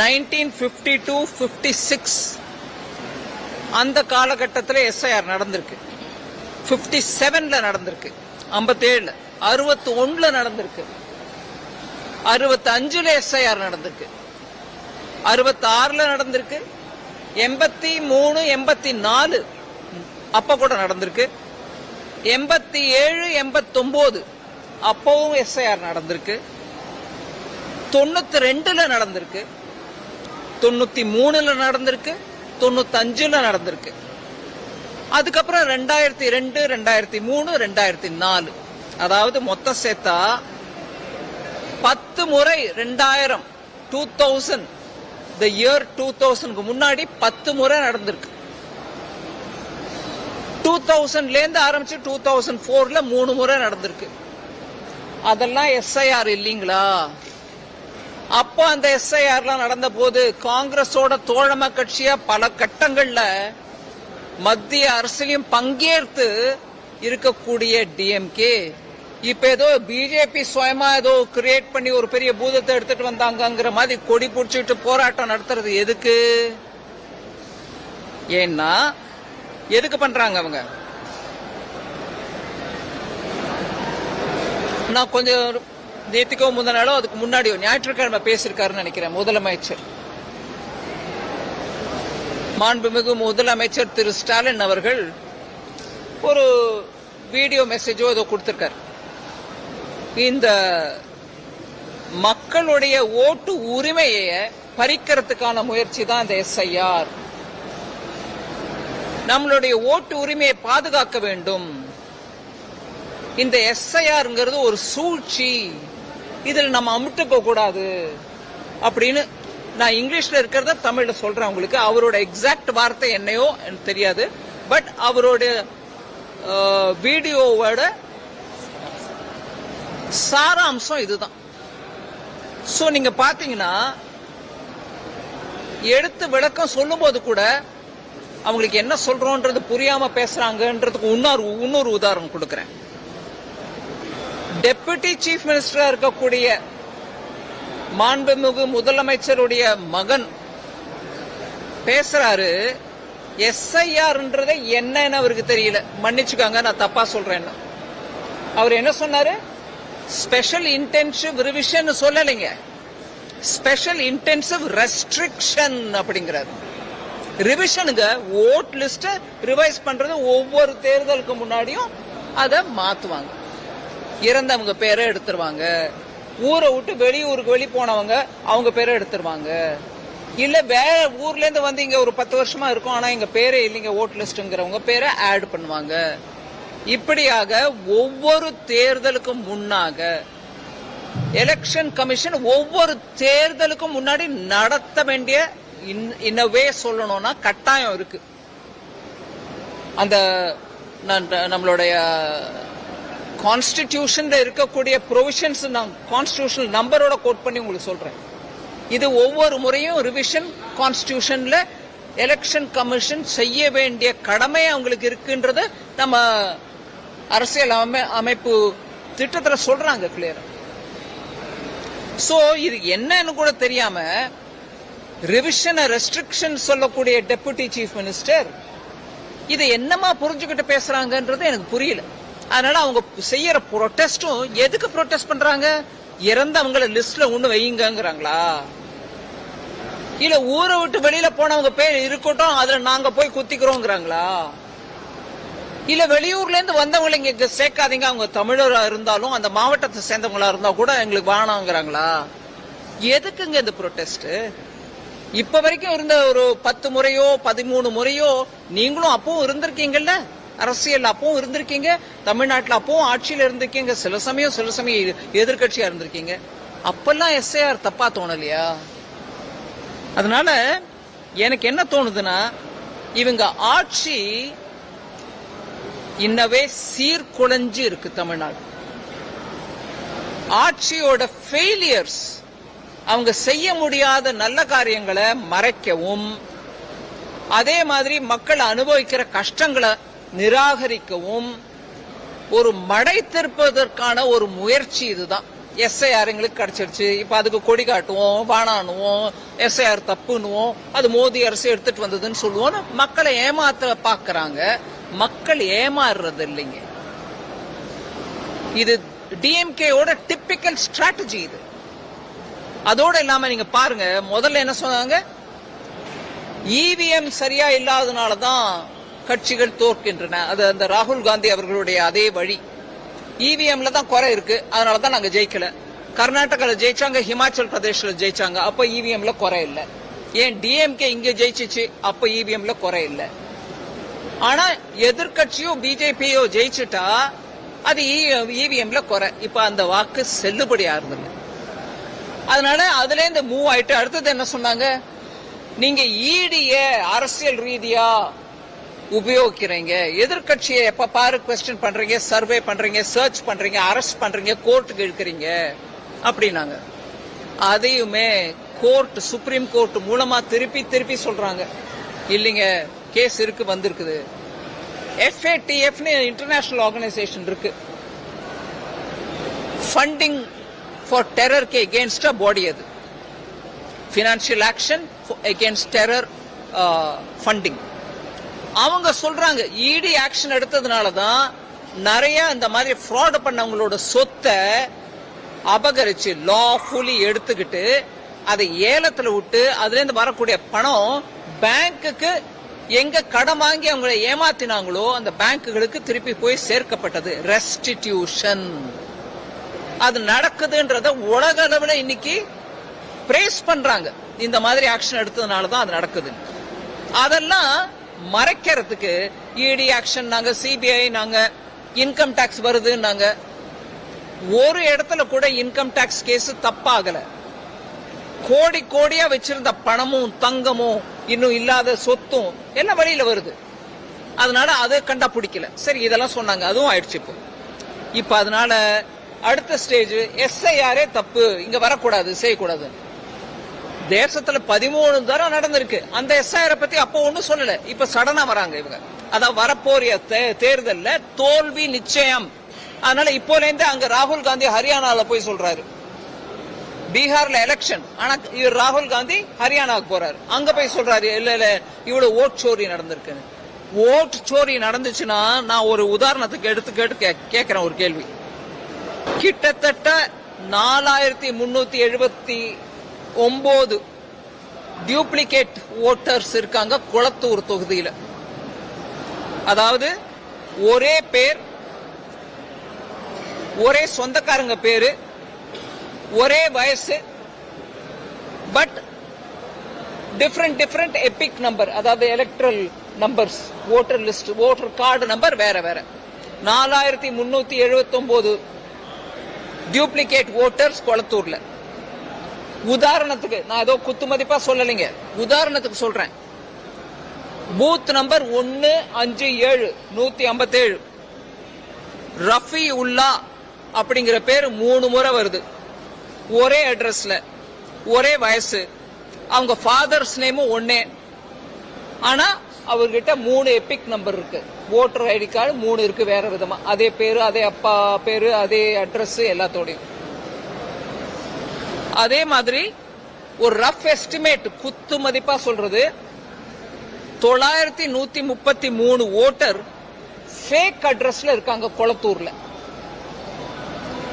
Nineteen fifty two fifty six அந்த காலகட்டத்தில் SIR நடந்திருக்கு. ஃபிஃப்டி செவனில் நடந்திருக்கு. ஐம்பத்தேழு அறுபத்தி ஒன்றில் நடந்திருக்கு. அறுபத்தஞ்சில் எஸ்ஐஆர் நடந்திருக்கு. அறுபத்தாறில் நடந்திருக்கு. எண்பத்தி மூணு எண்பத்தி நாலு அப்போ கூட நடந்திருக்கு. எண்பத்தி ஏழு எண்பத்தொம்போது அப்போவும் அப்பவும் எஸ்ஐஆர் நடந்திருக்கு. தொண்ணூத்தி ரெண்டுல நடந்திருக்கு. தொண்ணூத்தி மூணுல நடந்திருக்கு தொண்ணூத்தி அஞ்சுல நடந்திருக்கு. அதுக்கப்புறம் ரெண்டாயிரத்தி ரெண்டு ரெண்டாயிரத்தி மூணு ரெண்டாயிரத்தி நாலு. அதாவது மொத்தம் சேர்த்தா பத்து முறை ரெண்டாயிரம் two thousand the year two தௌசண்ட்க்கு முன்னாடி பத்து முறை நடந்திருக்கு. டூ தௌசண்ட்ல இருந்து ஆரம்பிச்சு டூ தௌசண்ட் போர்ல மூணு முறை நடந்திருக்கு. அதெல்லாம் எஸ்ஐஆர் இல்லைங்களா? அப்போ அந்த எஸ்ஐஆர்லாம் நடந்த போது காங்கிரஸோட தோழமை கட்சியா பல கட்டங்கள்ல மத்திய அரசையும் பங்கேற்று இருக்கக்கூடிய டிஎம்கே இப்ப ஏதோ பிஜேபி சுயமா ஏதோ கிரியேட் பண்ணி ஒரு பெரிய பூதத்தை எடுத்துட்டு வந்தாங்கங்கிற மாதிரி கொடி பிடிச்சிட்டு போராட்டம் நடத்துறது எதுக்கு? ஏன்னா எதுக்கு பண்றாங்க அவங்க? நான் கொஞ்சம் நேத்திக்கோ முந்த நாளோ அதுக்கு முன்னாடியோ ஞாயிற்றுக்கிழமை பேசியிருக்காருன்னு நினைக்கிறேன் முதலமைச்சர். மாண்புமிகு முதலமைச்சர் திரு ஸ்டாலின் அவர்கள் ஒரு வீடியோ மெசேஜோ ஏதோ கொடுத்திருக்காரு. இந்த மக்களுடைய ஓட்டு உரிமையை பறிக்கிறதுக்கான முயற்சி தான் இந்த எஸ்ஐஆர். நம்மளுடைய ஓட்டு உரிமையை பாதுகாக்க வேண்டும். இந்த எஸ்ஐஆர்ங்கிறது ஒரு சூழ்ச்சி. இதில் நம்ம அமுட்டுக்க கூடாது அப்படின்னு நான் இங்கிலீஷ்ல இருக்கிறத தமிழ்ல சொல்றேன் உங்களுக்கு. அவரோட எக்ஸாக்ட் வார்த்தை என்னையோ எனக்கு தெரியாது. பட் அவரோட வீடியோவோட சாராம்சம் இதுதான். ஸோ நீங்க பாத்தீங்கன்னா எடுத்து விளக்கம் சொல்லும்போது கூட அவங்களுக்கு என்ன சொல்றோன்றது புரியாம பேசுறாங்கன்றதுக்கு இன்னொரு இன்னொரு உதாரணம் கொடுக்குறேன். டெபுட்டி சீஃப் மினிஸ்டரா இருக்கக்கூடிய மாண்புமிகு முதலமைச்சருடைய மகன் பேசுறாரு. எஸ்ஐஆர்ன்றது என்னன்னு அவருக்கு தெரியல. மன்னிச்சுக்காங்க நான் தப்பா சொல்றேன்னு. அவர் என்ன சொன்னாரு? ஸ்பெஷல் இன்டென்சிவ் ரிவிஷன் சொல்லலைங்க. ஸ்பெஷல் இன்டென்சிவ் ரெஸ்ட்ரிக்ஷன் அப்படிங்கிறாரு. ரிவிஷனுங்க ஓட் லிஸ்ட்டை ரிவைஸ் பண்றது ஒவ்வொரு தேர்தலுக்கு முன்னாடியும் அதை மாத்துவாங்க. இறந்தவங்க பேரை எடுத்துருவாங்க. ஊரை விட்டு வெளியூருக்கு வெளி போனவங்க அவங்க பேரை எடுத்துருவாங்க. இல்ல வேற ஊர்ல இருந்து வந்து இங்க ஒரு பத்து வருஷமா இருக்கும் ஆனா எங்க பேரே இல்லைங்க ஓட் லிஸ்ட்ங்கிறவங்க பேரை ஆட் பண்ணுவாங்க. இப்படியாக ஒவ்வொரு தேர்தலுக்கும் முன்னாக எலெக்ஷன் கமிஷன் ஒவ்வொரு தேர்தலுக்கும் முன்னாடி நடத்த வேண்டிய இன்னவே சொல்லணும்னா கட்டாயம் இருக்கு. அந்த நம்மளுடைய கான்ஸ்டிடியூஷன்ல இருக்கக்கூடிய ப்ரொவிஷன்ஸ் நான் கான்ஸ்டிடியூஷனல் நம்பரோட கோட் பண்ணி உங்களுக்கு சொல்றேன். இது ஒவ்வொரு முறையும் ரிவிஷன் கான்ஸ்டிடியூஷன்ல எலெக்ஷன் கமிஷன் செய்ய வேண்டிய கடமை அவங்களுக்கு இருக்குன்றத நம்ம அரசியல் அமை- அமைப்பு திட்டத்தில் சொல்றாங்க கிளியரா சோ இது என்னன்னு கூட தெரியாம ரிவிஷன் ரெஸ்ட்ரிக்ஷன் சொல்லக்கூடிய டெபுட்டி சீஃப் மினிஸ்டர் இது என்னமா புரிஞ்சுக்கிட்டு பேசுறாங்கன்றது எனக்கு புரியல. அதனால அவங்க செய்யற ப்ரொட்டஸ்டும் எதுக்கு ப்ரொட்டஸ்ட் பண்றாங்க? இறந்தவங்கள லிஸ்ட்ல ஒண்ணு வையுங்கிறாங்களா இல்ல ஊரை விட்டு வெளியில போனவங்க பேர் இருக்கட்டும் அதுல நாங்க போய் குத்திக்கிறோங்கிறாங்களா? இல்ல வெளியூர்ல இருந்து வந்தவங்களை இங்க சேர்க்காதீங்க அவங்க தமிழரா இருந்தாலும் அந்த மாவட்டத்தை சேர்ந்தவங்களா இருந்தா கூட எங்களுக்கு வேணாங்கிறாங்களா? எதுக்குங்க இந்த ப்ரொட்டஸ்ட் இப்ப வரைக்கும் இருந்த ஒரு பத்து முறையோ பதிமூணு முறையோ நீங்களும் அப்பவும் இருந்திருக்கீங்கல்ல? அரசியல் அப்பவும் இருந்திருக்கீங்க தமிழ்நாட்டில் அப்பவும் ஆட்சியில இருந்திருக்கீங்க சில சமயம் சில சமயம் எதிர்கட்சியா இருந்திருக்கீங்க. அப்பெல்லாம் எஸ்ஐஆர் தப்பா தோணலையா? அதனால எனக்கு என்ன தோணுதுன்னா இவங்க ஆட்சி இன்னவே சீர்குலைஞ்சு இருக்கு தமிழ்நாடு. ஆட்சியோட ஃபெயிலியர்ஸ் அவங்க செய்ய முடியாத நல்ல காரியங்களை மறைக்கவும் அதே மாதிரி மக்கள் அனுபவிக்கிற கஷ்டங்களை நிராகரிக்கவும் ஒரு மடை திருப்பதற்கான ஒரு முயற்சி இதுதான். எஸ்ஐஆர் எங்களுக்கு கிடைச்சிருச்சு. இப்ப அதுக்கு கொடி காட்டுவோம் வானானுவோம் எஸ்ஐஆர் தப்புன்னுவோம். அது மோதி அரசு எடுத்துட்டு வந்ததுன்னு சொல்லுவோம் மக்களை ஏமாத்த பாக்குறாங்க மக்கள் ஏமாறுறது இல்லைங்க. இது டிஎம்கேயோட டிப்பிக்கல் ஸ்ட்ராட்டஜி இது. அதோட இல்லாம நீங்க பாருங்க முதல்ல என்ன சொன்னாங்க? இவிஎம் சரியா இல்லாதனால தான் கட்சிகள் தோற்கின்றன. அது அந்த ராகுல் காந்தி அவர்களுடைய அதே வழி. இவிஎம்ல தான் குறை இருக்கு. அதனால தான் நாங்க ஜெயிக்கல. கர்நாடகால ஜெயிச்சாங்க ஹிமாச்சல் பிரதேஷ்ல ஜெயிச்சாங்க. அப்ப இவிஎம்ல குறை இல்ல. ஏன் டிஎம்கே இங்க ஜெயிச்சிச்சு அப்ப இவிஎம்ல குறை இல்ல. ஆனா எதிர்க்கட்சியோ பிஜேபியோ ஜெயிச்சுட்டா அது இவிஎம்ல குறை. இப்ப அந்த வாக்கு செல்லுபடி ஆறுதில்லை அதனால அதுல இருந்து மூவ் ஆயிட்டு அடுத்தது என்ன சொன்னாங்க? நீங்க ஈடிய அரசியல் ரீதியா உபயோகிக்கிறீங்க எதிர்க்கட்சியை எப்ப பாரு கொஸ்டின் பண்றீங்க சர்வே பண்றீங்க சர்ச் பண்றீங்க அரெஸ்ட் பண்றீங்க கோர்ட்டுக்கு இழுக்கிறீங்க? அப்படின்னாங்க. அதையுமே கோர்ட் சுப்ரீம் கோர்ட் மூலமா திருப்பி திருப்பி சொல்றாங்க. இல்லைங்க கேஸ் இருக்கு வந்திருக்குது. எஃப்ஏடிஎஃப்னு இன்டர்நேஷனல் ஆர்கனைசேஷன் இருக்கு. ஃபண்டிங் ஃபார் டெரருக்கு எகேன்ஸ்டா பாடி அது. Financial action against terror funding அவங்க சொல்றாங்க இடி ஆக்ஷன் எடுத்ததுனால தான் நிறைய இந்த மாதிரி ஃப்ராட் பண்ணவங்களோட சொத்தை அபகரிச்சு லாஃபுல்லி எடுத்துக்கிட்டு அதை ஏலத்தில் விட்டு அதுலேருந்து வரக்கூடிய பணம் பேங்க்குக்கு எங்க கடன் வாங்கி அவங்கள ஏமாத்தினாங்களோ அந்த பேங்க்குகளுக்கு திருப்பி போய் சேர்க்கப்பட்டது. ரெஸ்டிடியூஷன் அது நடக்குதுன்றத உலக அளவில் இன்னைக்கு பிரேஸ் பண்றாங்க. இந்த மாதிரி ஆக்ஷன் எடுத்ததுனால தான் அது நடக்குது அதெல்லாம் மறைக்கிறதுக்கு இடி ஆக்ஷன் நாங்க சிபிஐ நாங்க இன்கம் டாக்ஸ் வருதுன்னாங்க. ஒரு இடத்துல கூட இன்கம் டாக்ஸ் கேஸ் தப்பாகல. கோடி கோடியா வச்சிருந்த பணமும் தங்கமும் இன்னும் இல்லாத சொத்தும் எல்லாம் வழியில வருது. அதனால அதை கண்டா பிடிக்கல சரி இதெல்லாம் சொன்னாங்க. அதுவும் ஆயிடுச்சு இப்போ. இப்ப அதனால அடுத்த ஸ்டேஜ் எஸ்ஐஆரே தப்பு. இங்க வரக்கூடாது செய்யக்கூடாது தேசத்துல பதிமூணு தரம் நடந்திருக்கு. அந்த எஸ்ஐஆர் பத்தி அப்போ ஒண்ணும் சொல்லல. இப்ப சடனா வராங்க இவங்க. அதான் வரப்போறிய தே- தேர்தல்ல தோல்வி நிச்சயம். அதனால இப்போல இருந்து அங்க ராகுல் காந்தி ஹரியானால போய் சொல்றாரு. பீகார்ல எலெக்ஷன் ஆனா இவர் ராகுல் காந்தி ஹரியானாவுக்கு போறாரு. அங்க போய் சொல்றாரு இல்ல இல்ல இவ்வளவு ஓட் சோரி நடந்திருக்குன்னு. ஓட் சோரி நடந்துச்சுன்னா நான் ஒரு உதாரணத்துக்கு எடுத்து கேட்டு கே- கேட்கிறேன் ஒரு கேள்வி. கிட்டத்தட்ட நாலாயிரத்தி முன்னூத்தி எழுபத்தி ஒன்பது டியூப்ளிகேட் ஓட்டர்ஸ் இருக்காங்க குளத்தூர் தொகுதியில். அதாவது ஒரே பேர் ஒரே சொந்தக்காரங்க பேரு ஒரே வயசு but different different EPIC number அதாவது electoral numbers voter list voter card number வேற வேற. நாலாயிரத்தி முன்னூத்தி எழுபத்தி ஒன்பது டியூப்ளிகேட் ஓட்டர்ஸ் கொளத்தூர்ல. உதாரணத்துக்கு நான் ஏதோ குத்து மதிப்பா சொல்லலைங்க. உதாரணத்துக்கு சொல்றேன். பூத் நம்பர் ஒன்னு அஞ்சு ஏழு நூத்தி ஐம்பத்தேழு. ரஃபி உல்லா அப்படிங்கிற பேர் மூணு முறை வருது. ஒரே அட்ரஸ்ல ஒரே வயசு. அவங்க ஃபாதர்ஸ் நேமும் ஒன்னே ஆனா அவர்கிட்ட மூணு எபிக் நம்பர் இருக்கு. ஓட்டர் ஐடி கார்டு மூணு இருக்கு வேற விதமா. அதே பேரு அதே அப்பா பேரு அதே அட்ரஸ் எல்லாத்தோடையும். அதே மாதிரி ஒரு ரஃப் எஸ்டிமேட் குத்து மதிப்பா சொல்றது தொள்ளாயிரத்தி நூத்தி முப்பத்தி மூணு ஓட்டர் ஃபேக் அட்ரஸ்ல இருக்காங்க கொளத்தூர்ல.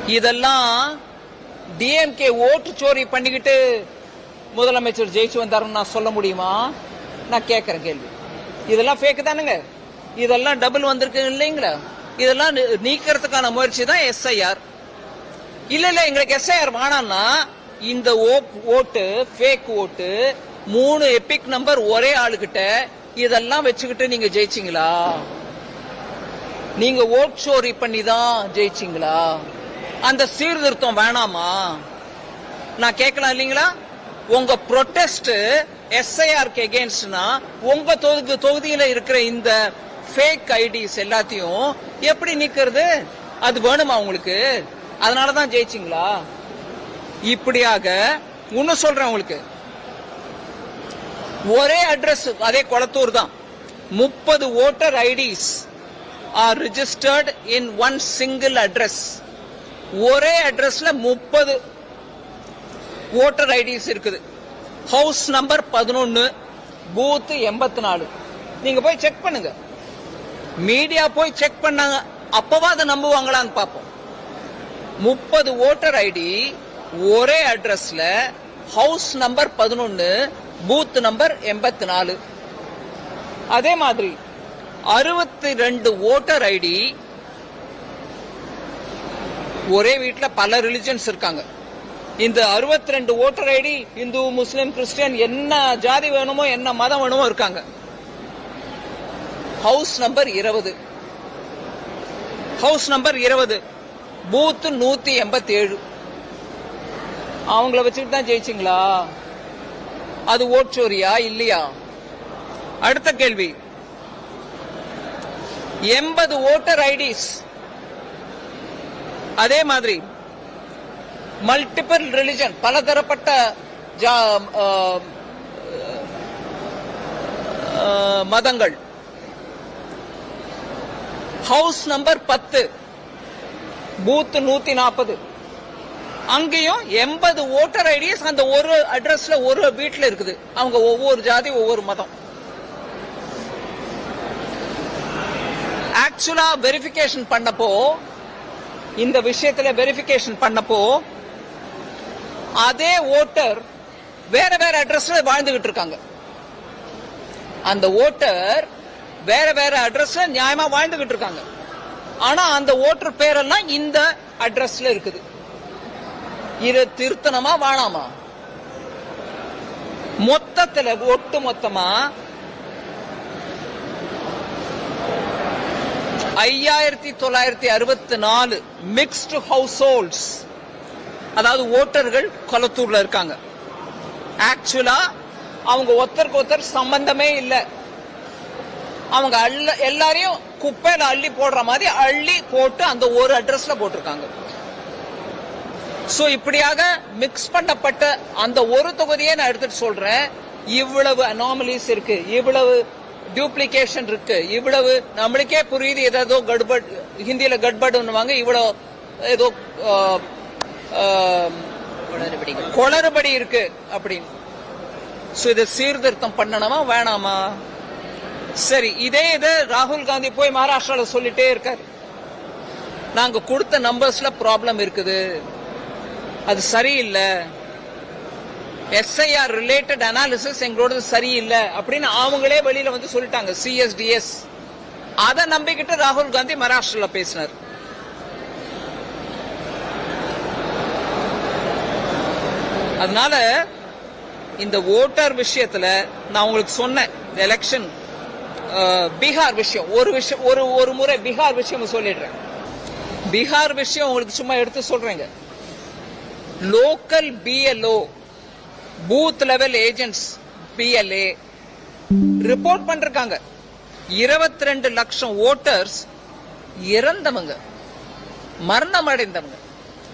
இதெல்லாம் டிஎம்கே ஓட்டு சோரி பண்ணிக்கிட்டு முதலமைச்சர் ஜெயிச்சு வந்தாருன்னு நான் சொல்ல முடியுமா? நான் கேட்கறேன் கேள்வி. இதெல்லாம் ஃபேக் தானுங்க. இதெல்லாம் டபுள் வந்திருக்கு இல்லைங்களா? இதெல்லாம் நீ- நீக்கிறதுக்கான முயற்சி தான் எஸ்ஐஆர் இல்ல இல்ல எங்களுக்கு எஸ்ஐஆர் வேணாம்னா இந்த ஓட்டு ஃபேக் ஓட்டு மூணு எபிக் நம்பர் ஒரே ஆளுகிட்ட இதெல்லாம் வச்சுக்கிட்டு நீங்க ஜெயிச்சீங்களா? நீங்க ஓட் சோரி பண்ணி தான் ஜெயிச்சீங்களா? அந்த சீர்திருத்தம் வேணாமா? நான் கேட்கலாம் இல்லீங்களா? உங்க ப்ரொட்டஸ்ட் எஸ்ஐஆர்க்கு எகேன்ஸ்ட்னா உங்க தொகுதி தொகுதியில இருக்கிற இந்த ஃபேக் ஐடிஸ் எல்லாத்தையும் எப்படி நிக்கிறது? அது வேணுமா உங்களுக்கு? அதனாலதான் ஜெயிச்சிங்களா? இப்படியாக இன்னும் சொல்றேன் உங்களுக்கு. ஒரே அட்ரஸ் அதே கொளத்தூர் தான். முப்பது voter IDs are registered in one single address ஒரே அட்ரஸ்ல முப்பது ஓட்டர் ஐடிஸ் இருக்குது. ஹவுஸ் நம்பர் பதினொன்னு பூத் எண்பத்தி நாலு. நீங்க போய் செக் பண்ணுங்க. மீடியா போய் செக் பண்ணாங்க. அப்பவா அதை நம்புவாங்களான்னு பார்ப்போம். முப்பது ஓட்டர் ஐடி ஒரே அட்ரஸ்ல ஹவுஸ் நம்பர் பதினொன்னு பூத் நம்பர் எண்பத்தி நாலு அதே மாதிரி அறுபத்தி ரெண்டு ஓட்டர் ஐடி ஒரே வீட்டில் பல ரிலிஜன்ஸ் இருக்காங்க. இந்த 62 ரெண்டு ஓட்டர் ஐடி இந்து முஸ்லிம் கிறிஸ்டியன் என்ன ஜாதி வேணுமோ என்ன மதம் வேணுமோ இருக்காங்க. ஹவுஸ் நம்பர் இருபது. ஹவுஸ் நம்பர் இருபது. பூத் நூத்தி எண்பத்தி ஏழு அவங்கள வச்சுட்டு தான் ஜெயிச்சிங்களா? அது ஓட்சோரியா இல்லையா? அடுத்த கேள்வி. எண்பது ஓட்டர் ஐடிஸ். அதே மாதிரி மல்டிபிள் ரிலிஜன் பலதரப்பட்ட ஜா- மதங்கள். ஹவுஸ் நம்பர் பத்து பூத் நூத்தி நாற்பது அங்கேயும் எண்பது ஓட்டர் ஐடிஸ் அந்த ஒரு அட்ரஸ்ல ஒரு வீட்டில் இருக்குது. அவங்க ஒவ்வொரு ஜாதி ஒவ்வொரு மதம். ஆக்சுவலா வெரிஃபிகேஷன் பண்ணப்போ இந்த விஷயத்துல வெரிஃபிகேஷன் பண்ணப்போ அதே ஓட்டர் வேற வேற அட்ரஸ்ல வாழ்ந்துகிட்டு இருக்காங்க. அந்த ஓட்டர் வேற வேற அட்ரஸ்ல நியாயமா வாழ்ந்துகிட்டு இருக்காங்க. ஆனா அந்த ஓட்டர் பேரெல்லாம் இந்த அட்ரஸ்ல இருக்குது. இது திருத்தனமா வாழாமா? மொத்தத்துல ஒட்டு மொத்தமா ஐயாயிரத்தி தொள்ளாயிரத்தி அறுபத்தி நாலு மிக்ஸ்டு ஹவுஸ் ஹோல்ட்ஸ் அதாவது ஓட்டர்கள் கொளத்தூர்ல இருக்காங்க. ஆக்சுவலா அவங்க ஒருத்தருக்கு ஒருத்தர் சம்பந்தமே இல்லை. அவங்க அள்ள எல்லாரையும் குப்பையில அள்ளி போடுற மாதிரி அள்ளி போட்டு அந்த ஒரு அட்ரஸ்ல போட்டிருக்காங்க. சோ இப்படியாக மிக்ஸ் பண்ணப்பட்ட அந்த ஒரு தொகுதியை நான் எடுத்துட்டு சொல்றேன். இவ்வளவு அனாமலிஸ் இருக்கு இவ்வளவு டியூப்ளிகேஷன் இருக்கு இவ்வளவு நம்மளுக்கே புரியுது ஏதோ கட்பட் ஹிந்தியில கட்படுன்னுவாங்க இவ்வளவு ஏதோ குளறுபடி இருக்கு அப்படின்னு. சோ இதை சீர்திருத்தம் பண்ணணுமா வேணாமா? சரி இதே இது ராகுல் காந்தி போய் மகாராஷ்டிரால சொல்லிட்டே இருக்காரு. நாங்க கொடுத்த நம்பர்ஸ்ல ப்ராப்ளம் இருக்குது. அது சரியில்லை. எஸ்ஐஆர் ரிலேட்டட் அனாலிசிஸ் எங்களோட சரியில்லை அப்படின்னு அவங்களே வெளியில வந்து சொல்லிட்டாங்க சிஎஸ்டிஎஸ் அதை நம்பிக்கிட்டு ராகுல் காந்தி மகாராஷ்டிரால பேசினார். அதனால இந்த ஓட்டர் விஷயத்துல நான் உங்களுக்கு சொன்னேன் எலெக்ஷன் பீகார் விஷயம். ஒரு விஷயம் ஒரு ஒரு முறை பீகார் விஷயம் சொல்லிடுறேன். பீகார் விஷயம் உங்களுக்கு சும்மா எடுத்து சொல்றேங்க. Local BLO booth level agents BLA report பண்ணிருக்காங்க. இருபத்தி ரெண்டு லட்சம் ஓட்டர்ஸ் இறந்தவங்க மரணம் அடைந்தவங்க.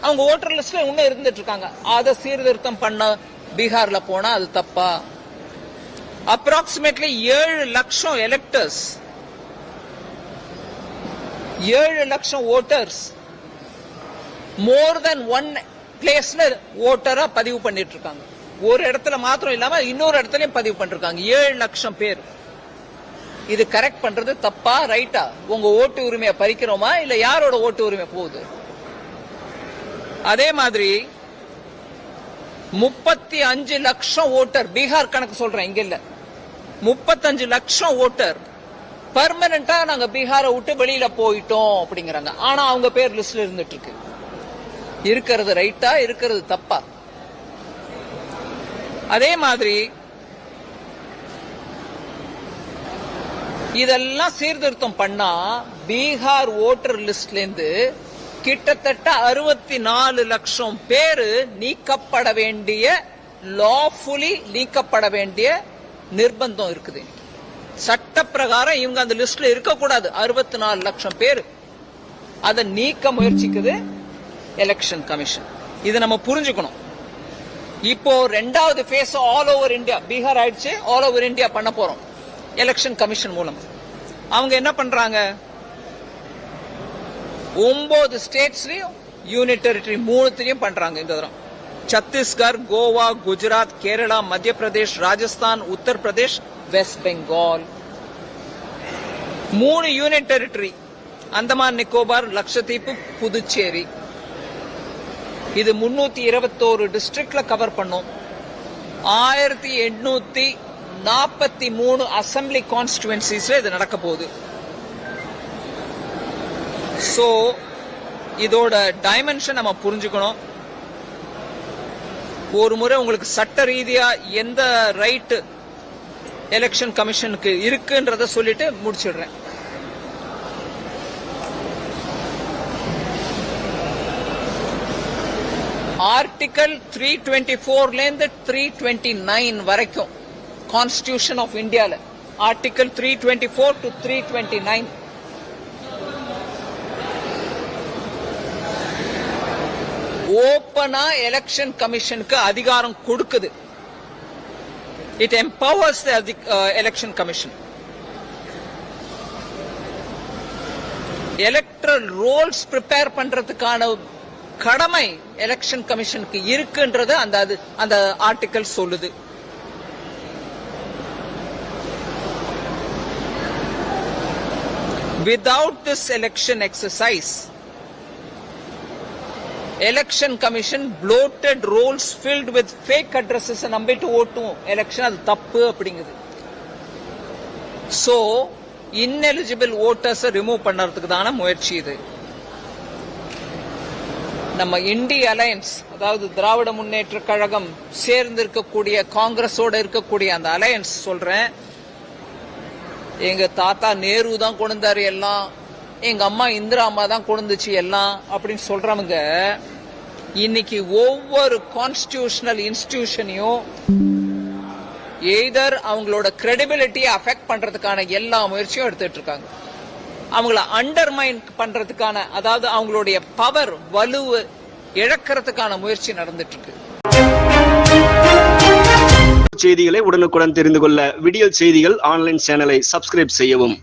அவங்க ஓட்டர் லிஸ்ட்ல இன்னும் இருந்துட்டு இருக்காங்க. அதை சீர்திருத்தம் பண்ண பீகார்ல போனா அது தப்பா? அப்ராக்சிமேட்லி ஏழு லட்சம் எலெக்டர்ஸ் ஏழு லட்சம் ஓட்டர்ஸ் மோர் தென் ஒன் பிளேஸ்ல ஓட்டரா பதிவு பண்ணிட்டு இருக்காங்க ஒரு இடத்துல மாத்திரம் இல்லாம இன்னொரு இடத்துலயும் பதிவு பண்ணிருக்காங்க ஏழு லட்சம் பேர். இது கரெக்ட் பண்றது தப்பா ரைட்டா உங்க ஓட்டு உரிமையை பறிக்கிறோமா? இல்ல யாரோட ஓட்டு உரிமை போகுது? அதே மாதிரி முப்பத்தி அஞ்சு லட்சம் ஓட்டர் பீகார் கணக்கு சொல்றேன் இங்க இல்ல. முப்பத்தஞ்சு லட்சம் ஓட்டர் பர்மனண்டா நாங்க பீகாரை விட்டு வெளியில போயிட்டோம் அப்படிங்கிறாங்க. ஆனா அவங்க பேர் லிஸ்ட்ல இருந்துட்டு இருக்கு இருக்கிறது ரைட்டா இருக்கிறது தப்பா? அதே மாதிரி இதெல்லாம் சீர்திருத்தம் பண்ணா பீகார் ஓட்டர் லிஸ்ட்ல இருந்து கிட்டத்தட்ட அறுபத்தி நாலு லட்சம் பேரு நீக்கப்பட வேண்டிய லாஃபுல்லி நீக்கப்பட வேண்டிய நிர்பந்தம் இருக்குது சட்ட பிரகாரம் இவங்க அந்த லிஸ்ட்ல இருக்கக்கூடாது. அறுபத்தி நாலு லட்சம் பேர். அதை நீக்க முயற்சிக்குது எலெக்ஷன் கமிஷன் இதை நம்ம புரிஞ்சுக்கணும். இப்போ ரெண்டாவது phase all over India Bihar ஆயிடுச்சு ஆல் ஓவர் இந்தியா பண்ண போறோம். எலெக்ஷன் கமிஷன் மூலம். அவங்க என்ன பண்றாங்க? ஒன்பது ஸ்டேட்ஸ்லயும் யூனிட் டெரிட்டரி மூணுத்திலையும் பண்றாங்க இந்த தரம். சத்தீஸ்கர் கோவா குஜராத் கேரளா மத்திய பிரதேஷ் ராஜஸ்தான் உத்தரப்பிரதேஷ் வெஸ்ட் பெங்கால் மூணு யூனிட் டெரிட்டரி அந்தமான் நிக்கோபார் லட்சத்தீப்பு புதுச்சேரி. இது முன்னூத்தி இருபத்தோரு டிஸ்ட்ரிக்ட்ல கவர் பண்ணும். ஆயிரத்தி எண்ணூத்தி நாற்பத்தி மூணு அசம்பிளி கான்ஸ்டுவன்சிஸ்ல இது நடக்க போகுது. ஸோ இதோட டைமென்ஷன் நம்ம புரிஞ்சுக்கணும். ஒரு முறை உங்களுக்கு சட்ட ரீதியா எந்த ரைட்டு எலெக்ஷன் கமிஷனுக்கு இருக்குன்றத சொல்லிட்டு முடிச்சிடுறேன். ஆர்டிகல் த்ரீ டுவெண்ட்டி ஃபோர்லேருந்து த்ரீ டுவெண்ட்டி நைன் வரைக்கும் கான்ஸ்டியூஷன் ஆஃப் இந்தியாவில் article three twenty four to three twenty nine ஓப்பனா எலெக்ஷன் கமிஷனுக்கு அதிகாரம் கொடுக்குது it empowers election commission electoral rolls prepare பண்றதுக்கான கடமை எலெக்ஷன் கமிஷனுக்கு இருக்குன்றது அந்த அது அந்த ஆர்டிக்கல் சொல்லுது. Without this election exercise election commission bloated rolls filled with fake addresses நம்பிட்டு ஓட்டும். எலெக்ஷன் அது தப்பு அப்படிங்குது. ஸோ இன்எலிஜிபிள் ஓட்டர்ஸை ரிமூவ் பண்ணுறதுக்கு தான முயற்சி இது. நம்ம இண்டி அலையன்ஸ் அதாவது திராவிட முன்னேற்ற கழகம் சேர்ந்து இருக்கக்கூடிய காங்கிரஸோட இருக்கக்கூடிய அந்த அலையன்ஸ் சொல்றேன். எங்க தாத்தா நேரு தான் கொண்டுந்தாரு எல்லாம். எங்க அம்மா இந்திரா அம்மா தான் கொண்டுச்சு எல்லாம் அப்படின்னு சொல்றவங்க இன்னைக்கு ஒவ்வொரு கான்ஸ்டியூஷனல் இன்ஸ்டிடியூஷனையும் எய்தர் அவங்களோட கிரெடிபிலிட்டியை அஃபெக்ட் பண்றதுக்கான எல்லா முயற்சியும் எடுத்துட்டு இருக்காங்க. அவங்கள அண்டர்மைன் பண்றதுக்கான அதாவது அவங்களுடைய பவர் வலுவு இழக்கிறதுக்கான முயற்சி நடந்துட்டு இருக்கு செய்திகளை உடனுக்குடன் தெரிந்து கொள்ள விடியல் செய்திகள் ஆன்லைன் சேனலை சப்ஸ்கிரைப் செய்யவும்.